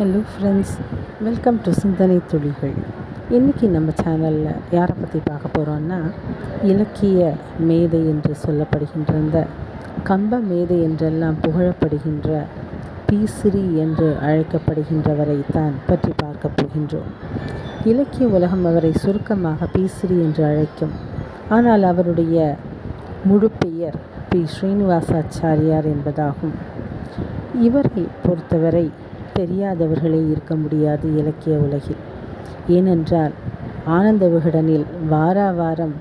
Hello friends welcome to சிந்தனை துளிகள். இன்றைக்கி நம்ம சேனலில் யாரை பற்றி பார்க்க போகிறோன்னா இலக்கிய மேதை என்று சொல்லப்படுகின்ற இந்த கம்ப மேதை என்றெல்லாம் புகழப்படுகின்ற பீசிரி என்று அழைக்கப்படுகின்றவரை தான் பற்றி பார்க்க போகின்றோம். இலக்கிய உலகம் அவரை சுருக்கமாக பீசிரி என்று அழைக்கும். ஆனால் அவருடைய முழு பெயர் பி. ஸ்ரீனிவாசாச்சாரியார் என்பதாகும். இவரை பொறுத்தவரை தெரியாதவர்களே இருக்க முடியாது இலக்கிய உலகில். ஏனென்றால் ஆனந்த விகடனில் வார வாரம்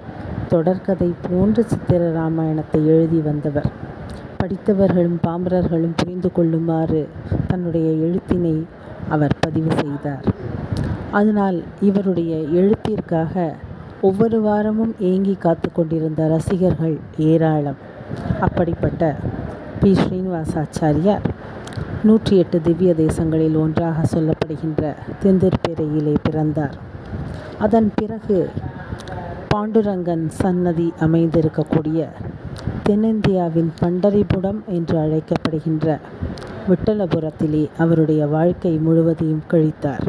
தொடர்கதை போன்ற சித்திர ராமாயணத்தை எழுதி வந்தவர். படித்தவர்களும் பாமரர்களும் புரிந்து கொள்ளுமாறு தன்னுடைய எழுத்தினை அவர் பதிவு செய்தார். அதனால் இவருடைய எழுத்திற்காக ஒவ்வொரு வாரமும் ஏங்கி காத்து கொண்டிருந்த ரசிகர்கள் ஏராளம். அப்படிப்பட்ட பி. ஸ்ரீனிவாசாச்சாரியார் நூற்றி எட்டு திவ்ய தேசங்களில் ஒன்றாக சொல்லப்படுகின்ற தெந்திர்பேரையிலே பிறந்தார். அதன் பிறகு பாண்டுரங்கன் சன்னதி அமைந்திருக்கக்கூடிய தென்னிந்தியாவின் பண்டரிபுடம் என்று அழைக்கப்படுகின்ற விட்டலபுரத்திலே அவருடைய வாழ்க்கை முழுவதையும் கழித்தார்.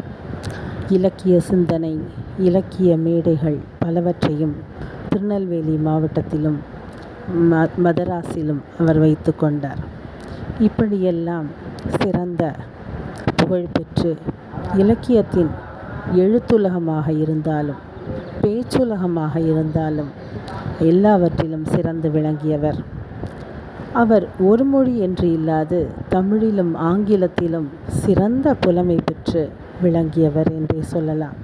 இலக்கிய சிந்தனை இலக்கிய மேடைகள் பலவற்றையும் திருநெல்வேலி மாவட்டத்திலும் ம மதராஸிலும் அவர் வைத்து கொண்டார். இப்படியெல்லாம் சிறந்த புகழ்பெற்று இலக்கியத்தின் எழுத்துலகமாக இருந்தாலும் பேச்சுலகமாக இருந்தாலும் எல்லாவற்றிலும் சிறந்து விளங்கியவர். அவர் ஒரு மொழி என்று இல்லாது தமிழிலும் ஆங்கிலத்திலும் சிறந்த புலமை பெற்று விளங்கியவர் என்றே சொல்லலாம்.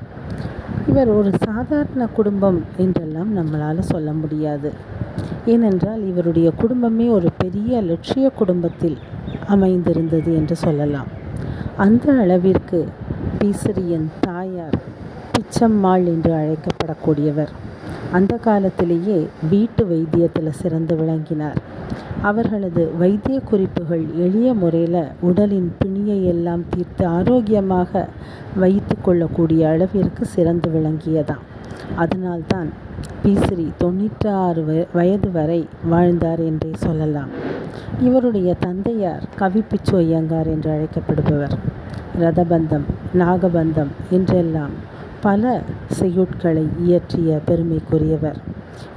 இவர் ஒரு சாதாரண குடும்பம் என்றெல்லாம் நம்மளால் சொல்ல முடியாது. ஏனென்றால் இவருடைய குடும்பமே ஒரு பெரிய லட்சிய குடும்பத்தில் அமைந்திருந்தது என்று சொல்லலாம். அந்த அளவிற்கு பீசரியின் தாயார் பிச்சம்மாள் என்று அழைக்கப்படக்கூடியவர். அந்த காலத்திலேயே வீட்டு வைத்தியத்தில் சிறந்து விளங்கினார். அவர்களது வைத்திய குறிப்புகள் எளிய முறையில் உடலின் பிணியை எல்லாம் தீர்த்து ஆரோக்கியமாக வைத்து கொள்ளக்கூடிய அளவிற்கு சிறந்து விளங்கியதாம். அதனால்தான் பீசிரி தொண்ணூற்றாறு வயது வரை வாழ்ந்தார் என்றே சொல்லலாம். இவருடைய தந்தையார் கவிப்பிச்சு ஐயங்கார் என்று அழைக்கப்படுபவர். ரதபந்தம் நாகபந்தம் என்றெல்லாம் பல செய்யுட்களை இயற்றிய பெருமைக்குரியவர்.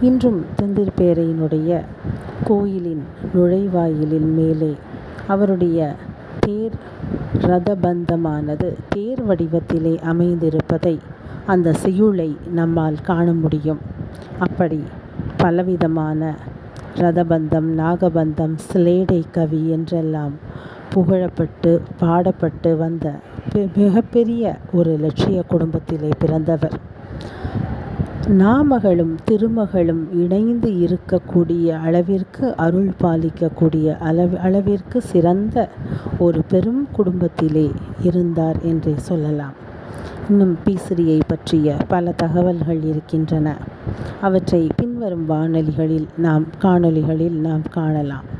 இன்றும் தெந்திர்பேரையினுடைய கோயிலின் நுழைவாயிலின் மேலே அவருடைய தேர் ரதபந்தமானது தேர் வடிவத்திலே அமைந்திருப்பதை அந்த செய்யுளை நம்மால் காண முடியும். அப்படி பலவிதமான ரதபந்தம் நாகபந்தம் சிலேடை கவி என்றெல்லாம் புகழப்பட்டு பாடப்பட்டு வந்த மிகப்பெரிய ஒரு லட்சிய குடும்பத்திலே பிறந்தவர். நாமகளும் திருமகளும் இணைந்து இருக்கக்கூடிய அளவிற்கு அருள் பாலிக்கக்கூடிய அளவு அளவிற்கு சிறந்த ஒரு பெரும் குடும்பத்திலே இருந்தார் என்றே சொல்லலாம். இன்னும் பீசிரியை பற்றிய பல தகவல்கள் இருக்கின்றன. அவற்றை பின்வரும் வானொலிகளில் நாம் காணொலிகளில் நாம் காணலாம்.